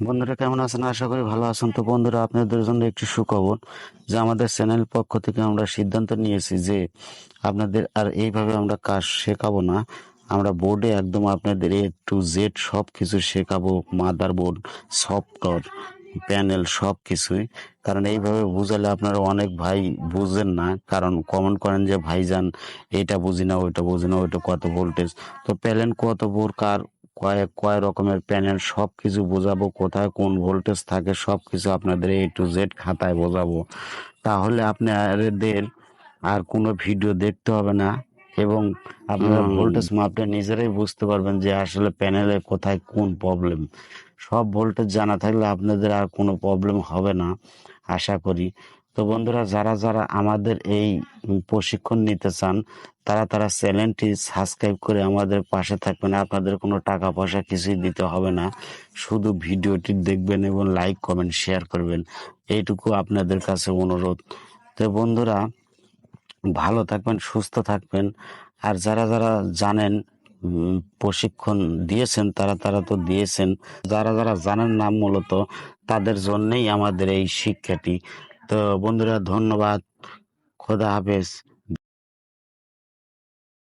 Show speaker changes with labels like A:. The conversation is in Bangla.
A: বন্ধুরা কেমন আছেন? আশা করি ভালো আছেন। তো বন্ধুরা, আপনাদের জন্য একটি সুখবর যে আমাদের চ্যানেল পক্ষ থেকে আমরা সিদ্ধান্ত নিয়েছি যে আপনাদের আর এইভাবে আমরা কাজ শেখাবো না। আমরা বোর্ডে একদম আপনাদের এ টু জেড সব কিছু শেখাবো মাদার বোর্ড সফটওয়্যার প্যানেল সব কিছুই কারণ এইভাবে বুঝালে আপনারা অনেক ভাই বুঝেন না। কারণ কমেন্ট করেন যে, ভাইজান এটা বুঝি না, ওইটা বুঝি না, ওইটা কত ভোল্টেজ তো প্যানেল কত বোর, কার কয়েক কয় রকমের প্যানেল সব কিছু বোঝাবো কোথায় কোন ভোল্টেজ থাকে সব কিছু আপনাদের এ টু জেড খাতায় বোঝাবো। তাহলে আপনাদের আর কোনো ভিডিও দেখতে হবে না এবং আপনারা ভোল্টেজ মাপটা নিজেরাই বুঝতে পারবেন যে আসলে প্যানেলে কোথায় কোন প্রবলেম সব ভোল্টেজ জানা থাকলে আপনাদের আর কোনো প্রবলেম হবে না আশা করি। তো বন্ধুরা, যারা যারা আমাদের এই প্রশিক্ষণ নিতে চান, তারা তারা চ্যানেলটি সাবস্ক্রাইব করে আমাদের পাশে থাকবেন। আপনাদের কোনো টাকা পয়সা কিছুই দিতে হবে না। শুধু ভিডিওটি দেখবেন এবং লাইক, কমেন্ট, শেয়ার করবেন। এইটুকু আপনাদের কাছে অনুরোধ। তো বন্ধুরা, ভালো থাকবেন, সুস্থ থাকবেন। আর যারা যারা জানেন প্রশিক্ষণ দিয়েছেন, তারা তারা তো দিয়েছেন। যারা যারা জানেন না মূলত, তাদের জন্যই আমাদের এই শিক্ষাটি। তো বন্ধুরা ধন্যবাদ খোদা হাফেজ।